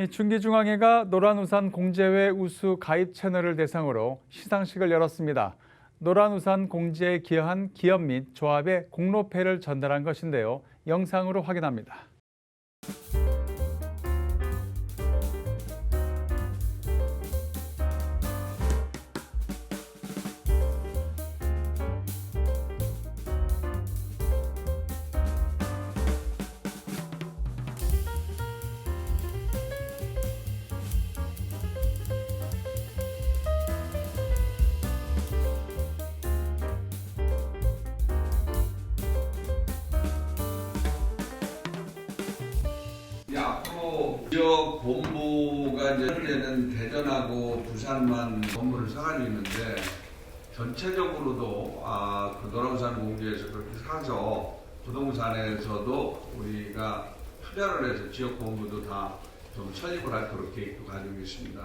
이 중기중앙회가 노란우산 공제회 우수 가입 채널을 대상으로 시상식을 열었습니다. 노란우산 공제에 기여한 기업 및 조합의 공로패를 전달한 것인데요. 영상으로 확인합니다. 지역 본부가 이제 현재는 대전하고 부산만 본부를 사가지고 있는데 전체적으로도 아, 그 노랑산 공주에서 그렇게 사서 부동산에서도 우리가 투자를 해서 지역 본부도 다 좀 설립을 할 그런 계획도 가지고 있습니다.